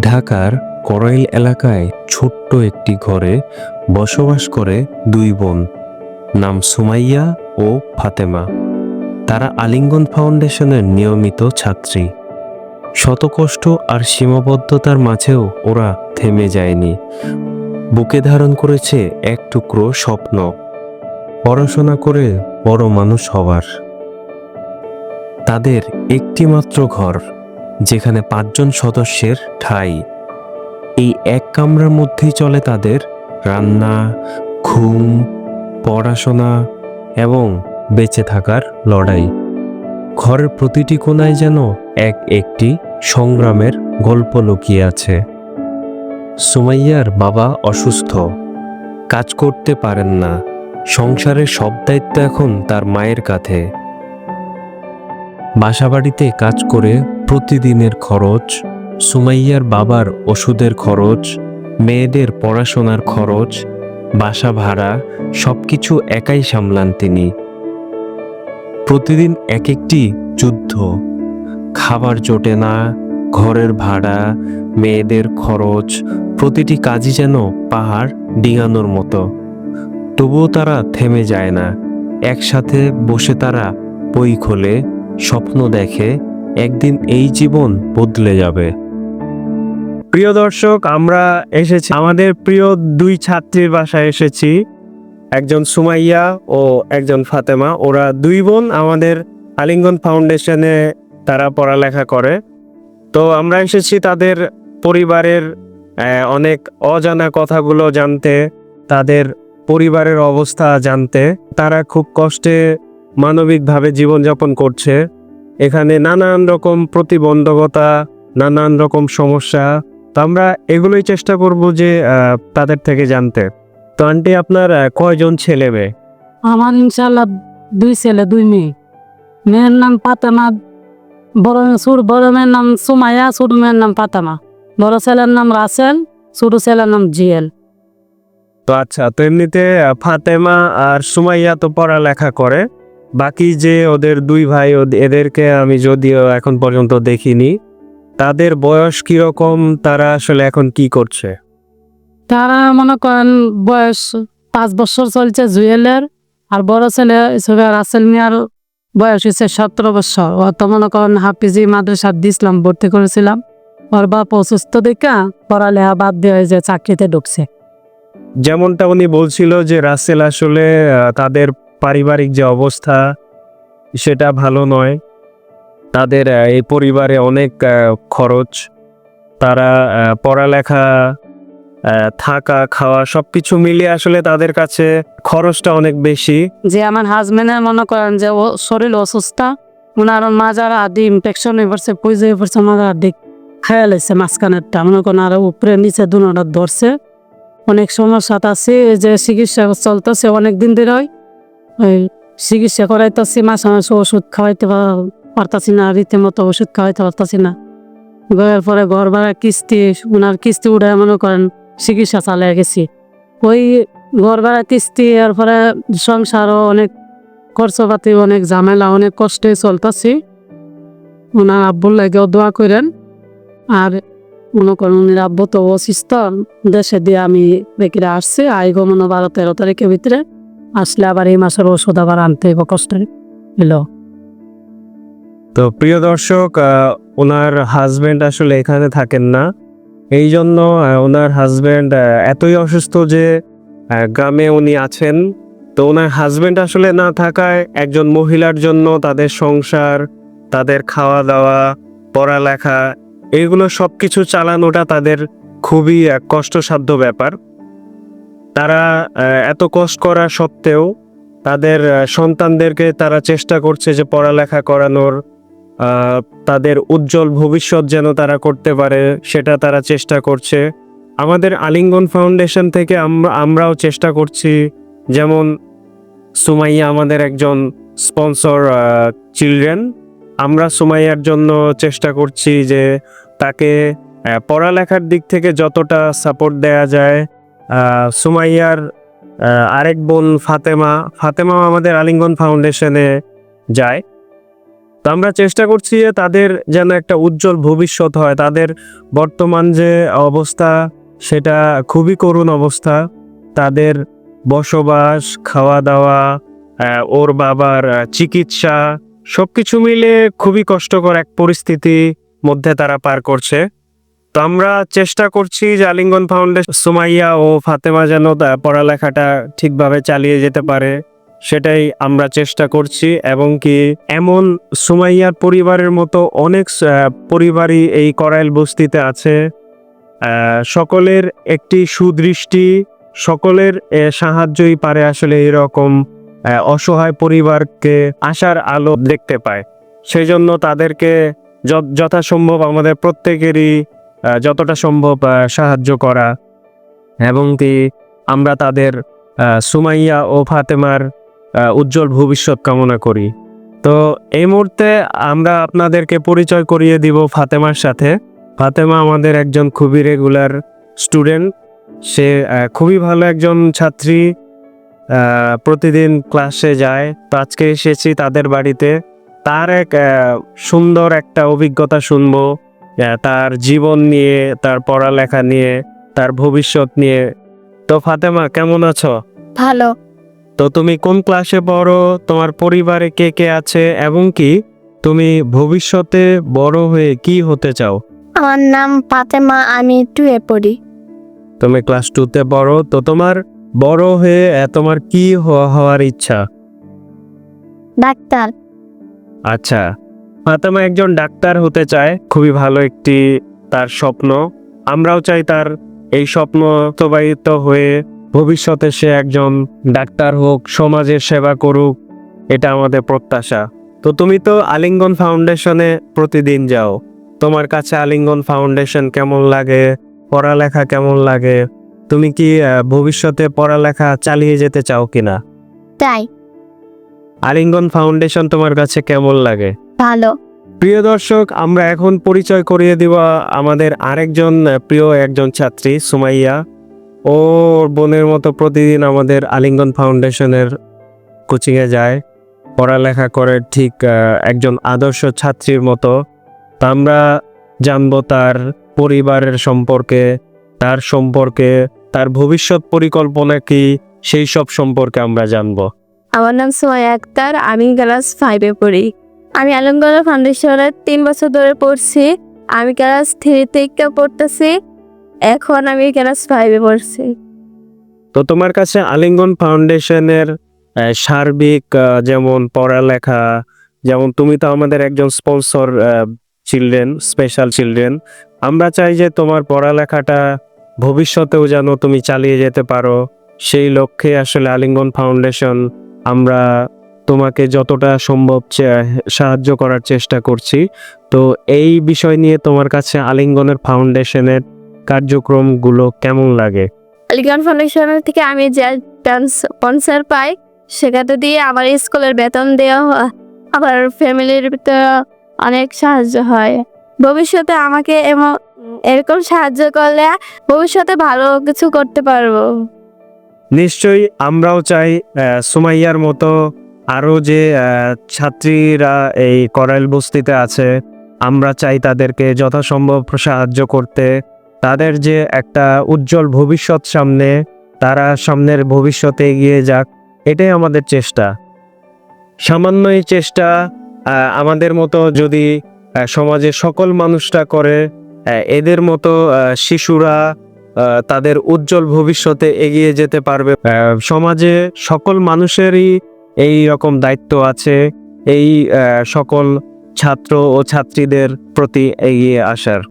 ঢাকার করাইল এলাকায় ছোট্ট একটি ঘরে বসবাস করে দুই বোন, নাম সুমাইয়া ও ফাতেমা। তারা আলিঙ্গন ফাউন্ডেশনের নিয়মিত ছাত্রী। শতকষ্ট আর সীমাবদ্ধতার মাঝেও ওরা থেমে যায়নি। বুকে ধারণ করেছে এক টুকরো স্বপ্ন, পড়াশোনা করে বড় মানুষ হওয়ার। তাদের একটি মাত্র ঘর যেখানে পাঁচজন সদস্যের ঠাঁই। এই এক কামরার মধ্যেই চলে তাদের রান্না, ঘুম, পড়াশোনা এবং বেঁচে থাকার লড়াই। ঘরের প্রতিটি কোণায় যেন এক একটি সংগ্রামের গল্প লুকিয়ে আছে। সুমাইয়ার বাবা অসুস্থ। কাজ করতে পারেন না। সংসারের সব দায়িত্ব এখন তার মায়ের কাঁধে। বাসাবাড়িতে কাজ করে প্রতিদিনের খরচ, সুমাইয়ার বাবার ওষুধের খরচ, মেয়েদের পড়াশোনার খরচ, বাসা ভাড়া সব কিছু একাই সামলান তিনি। প্রতিদিন এক একটি যুদ্ধ। খাবার জোটে না, ঘরের ভাড়া, মেয়েদের খরচ, প্রতিটি কাজই যেন পাহাড় ডিঙানোর মতো। তবুও তারা থেমে যায় না। একসাথে বসে তারা বই খোলে স্বপ্ন দেখে একদিন এই জীবন বদলে যাবে। প্রিয় দর্শক, আমরা এসেছি, আমাদের প্রিয় দুই ছাত্রীর বাসায় এসেছি। একজন সুমাইয়া ও একজন ফাতেমা। ওরা দুই বোন, আমাদের আলিঙ্গন ফাউন্ডেশনে তারা পড়ালেখা করে। তো আমরা এসেছি তাদের পরিবারের অনেক অজানা কথাগুলো জানতে, তাদের পরিবারের অবস্থা জানতে। তারা খুব কষ্টে মানবিকভাবে জীবনযাপন করছে। এখানে নানান রকম প্রতিবন্ধকতা নানান রকম সমস্যা। তো আমরা এগুলোই চেষ্টা করব যে তাদের থেকে জানতে। তো আন্টি আপনার কয়জন ছেলে মেয়ে? আমার ইনশাল্লাহ দুই ছেলে দুই মেয়ে। মেয়ের নাম পাতামা বড় সুর বড় মেয়ের নাম সুমাইয়া ছোট মেয়ের নাম পাতামা বড় ছেলের নাম রাসেল ছোট ছেলের নাম জিয়েল। তো আচ্ছা তো এমনিতে ফাতেমা আর সুমাইয়া তো পড়ালেখা করে। বাকি যে ওদের দুই ভাই এদেরকে আমি যদিও এখন পর্যন্ত দেখিনি তাদের বয়স কীরকম তারা আসলে এখন কি করছে? তারা মনে করেন বয়স পাঁচ বছর চলছে জুয়েলের আর বড় ছেলে হিসেবে রাসেল মিয়ার বয়স হচ্ছে সতেরো বছর। ও তো মনে করেন হাফিজি মাদ্রাসা দিয়েছিলাম ভর্তি করেছিলাম। ওর বাপ অসুস্থ দেখা পড়ালেখা বাদ দিয়ে যে চাকরিতে ঢুকছে। যেমনটা উনি বলছিল যে রাসেল আসলে তাদের পারিবারিক যে অবস্থা, সেটা ভালো নয়। তাদের এই পরিবারে অনেক খরচ। তারা পড়ালেখা থাকা, খাওয়া সবকিছু মিলিয়ে আসলে তাদের কাছে খরচটা অনেক বেশি। যে আমার হাজবেন্ডের মনে করেন যে ও শরীর অসুস্থ ওনার মাজার আদি ইনফেকশন হয়ে পড়ছে পুজো হয়ে পড়ছে, মাজার আদি খেয়াল হয়েছে মাঝখানেরটা। মনে করেন আর উপরে, নিচে দুনোটা ধরছে। অনেক সমস্যা আছে যে চিকিৎসা চলতেছে অনেক দিন ধরে। ওই চিকিৎসা করাইতেছি মাসে মাসে ওষুধ খাওয়াইতে পারতাছি না, রীতিমতো ওষুধ খাওয়াইতে পারতাছি না। গয়ের পরে ঘর ভাড়া কিস্তি ওনার কিস্তি উঠে মনে করেন চিকিৎসা চালিয়ে গেছি। ওই ঘর ভাড়া কিস্তি এরপরে সংসারও অনেক খরচপাতি, অনেক ঝামেলা, অনেক কষ্টে চলতেছি। ওনার আব্বুর লাগেও দোয়া করেন। আর মনে করেন উনির আব্বু তো অসুস্থ, দেশে দিয়ে আমি বেকিরে আসছি আইগো মনে বারো তেরো তারিখের ভিতরে। আসলে আবার এই মাসের ওষুধ আবার আনতে হইব কষ্টে। তো প্রিয় দর্শক ওনার হাজবেন্ড আসলে এখানে থাকেন না। এই জন্য ওনার হাজবেন্ড এতই অসুস্থ যে গ্রামে উনি আছেন। তো ওনার হাজবেন্ড আসলে না থাকায় একজন মহিলার জন্য তাদের সংসার, তাদের খাওয়া দাওয়া পড়ালেখা এগুলো সব কিছু চালানোটা তাদের খুবই কষ্টসাধ্য ব্যাপার। তারা এত কষ্ট করা সত্ত্বেও তাদের সন্তানদেরকে তারা চেষ্টা করছে যে পড়ালেখা করানোর তাদের উজ্জ্বল ভবিষ্যৎ যেন তারা করতে পারে সেটা তারা চেষ্টা করছে। আমাদের আলিঙ্গন ফাউন্ডেশন থেকে আমরা, আমরাও চেষ্টা করছি, যেমন সুমাইয়া আমাদের একজন স্পন্সর চিলড্রেন, আমরা সুমাইয়ার জন্য চেষ্টা করছি যে তাকে পড়ালেখার দিক থেকে যতটা সাপোর্ট দেয়া যায় সুমাইয়ার আরেক বোন ফাতেমা। ফাতেমা আমাদের আলিঙ্গন ফাউন্ডেশনে যায়। তো আমরা চেষ্টা করছি যে তাদের যেন একটা উজ্জ্বল ভবিষ্যৎ হয়। তাদের বর্তমান যে অবস্থা, সেটা খুবই করুণ অবস্থা। তাদের বসবাস খাওয়া দাওয়া ওর বাবার চিকিৎসা সব কিছু মিলে খুবই কষ্টকর এক পরিস্থিতি মধ্যে তারা পার করছে। তো আমরা চেষ্টা করছি যে আলিঙ্গন ফাউন্ডেশন, সুমাইয়া ও ফাতেমা যেন পড়ালেখাটা ঠিকভাবে চালিয়ে যেতে পারে, সেটাই আমরা চেষ্টা করছি। এবং কি এমন সুমাইয়ার পরিবারের মতো অনেক পরিবারই এই করাইল বস্তিতে আছে। সকলের একটি সুদৃষ্টি, সকলের সাহায্যই পারে আসলে এরকম অসহায় পরিবারকে আশার আলো দেখতে পায়। সেই জন্য তাদেরকে যথাসম্ভব আমাদের প্রত্যেকেরই যতটা সম্ভব সাহায্য করা এবং কি আমরা তাদের সুমাইয়া ও ফাতেমার উজ্জ্বল ভবিষ্যৎ কামনা করি। তো এই মুহূর্তে আমরা আপনাদেরকে পরিচয় করিয়ে দিব ফাতেমার সাথে। ফাতেমা আমাদের একজন খুবই রেগুলার স্টুডেন্ট সে খুবই ভালো একজন ছাত্রী। প্রতিদিন ক্লাসে যায়। তো আজকে এসেছি তাদের বাড়িতে। তার এক সুন্দর একটা অভিজ্ঞতা শুনব। তার জীবন নিয়ে তার পড়ালেখা নিয়ে তার ভবিষ্যৎ নিয়ে। তো ফাতেমা কেমন আছো? ভালো। তো তুমি কোন ক্লাসে পড়ো? তোমার পরিবারে কে কে আছে? এবং কি? তুমি ভবিষ্যতে বড় হয়ে কি হতে চাও? আমার নাম ফাতেমা আমি টুয়ে পড়ি। তুমি ক্লাস টুতে পড়ো তো তোমার বড় হয়ে তোমার কি হওয়া- হওয়ার ইচ্ছা? ডাক্তার। আচ্ছা। ফাতেমা একজন ডাক্তার হতে চায় খুবই ভালো একটি তার স্বপ্ন। আমরাও চাই তার এই স্বপ্ন বাস্তবায়িত হয়ে ভবিষ্যতে সে একজন ডাক্তার হোক সমাজের সেবা করুক এটা আমাদের প্রত্যাশা। তো তুমি তো আলিঙ্গন ফাউন্ডেশনে প্রতিদিন যাও। তোমার কাছে আলিঙ্গন ফাউন্ডেশন কেমন লাগে? পড়ালেখা কেমন লাগে? তুমি কি ভবিষ্যতে পড়ালেখা চালিয়ে যেতে চাও কিনা? তাই। আলিঙ্গন ফাউন্ডেশন তোমার কাছে কেমন লাগে? ভালো। প্রিয় দর্শক আমরা এখন পরিচয় করিয়ে দিব আমাদের আরেকজন প্রিয় একজন ছাত্রী সুমাইয়া। ওর বোনের মতো প্রতিদিন আমাদের আলিঙ্গন ফাউন্ডেশনের কোচিংয়ে যায়। পড়ালেখা করে ঠিক একজন আদর্শ ছাত্রীর মতো। তা আমরা জানব তার পরিবারের সম্পর্কে তার সম্পর্কে তার ভবিষ্যৎ পরিকল্পনা কি সেই সব সম্পর্কে আমরা জানব। আমার নাম সোয়া আক্তার আমি ক্লাস ফাইভে পড়ি। আমি আলমগড় ফাউন্ডেশনের তিন বছর ধরে পড়ছি। আমি ক্লাস থ্রি থেকে পড়তেছি। এখন আমি ক্লাস ফাইভে পড়ছি। তো তোমার কাছে আলিঙ্গন ফাউন্ডেশনের সার্বিক যেমন পড়ালেখা, যেমন তুমি তো আমাদের একজন স্পন্সর চিলড্রেন স্পেশাল চিলড্রেন আমরা চাই যে তোমার পড়ালেখাটা ভবিষ্যতেও যেন তুমি চালিয়ে যেতে পারো। সেই লক্ষ্যে আসলে আলিঙ্গন ফাউন্ডেশন আমরা তোমাকে যতটা সম্ভব সাহায্য করার চেষ্টা করছি। তো এই বিষয় নিয়ে তোমার কাছে আলিঙ্গনের ফাউন্ডেশনের কার্যক্রমগুলো কেমন লাগে? আলিগড় ফাউন্ডেশনের থেকে আমি যে স্পন্সার পাই সেখানে দিয়ে আমার স্কুলের বেতন দেওয়া হয়। আবার ফ্যামিলির ভিতরে অনেক সাহায্য হয়। ভবিষ্যতে আমাকে এমন এরকম সাহায্য করলে ভবিষ্যতে ভালো কিছু করতে পারব। নিশ্চয়ই আমরাও চাই সুমাইয়ার মতো আরও যে ছাত্রীরা এই করাইল বস্তিতে আছে, আমরা চাই তাদেরকে যথাসম্ভব সাহায্য করতে। তাদের যে একটা উজ্জ্বল ভবিষ্যৎ সামনে, তারা সামনের ভবিষ্যতে এগিয়ে যাক, এটাই আমাদের চেষ্টা। সামান্য এই চেষ্টা আমাদের মতো যদি সমাজে সকল মানুষরা করে এদের মতো শিশুরা তাদের উজ্জ্বল ভবিষ্যতে এগিয়ে যেতে পারবে। সমাজে সকল মানুষেরই এই রকম দায়িত্ব আছে। এই সকল ছাত্র ও ছাত্রীদের প্রতি এগিয়ে আসার।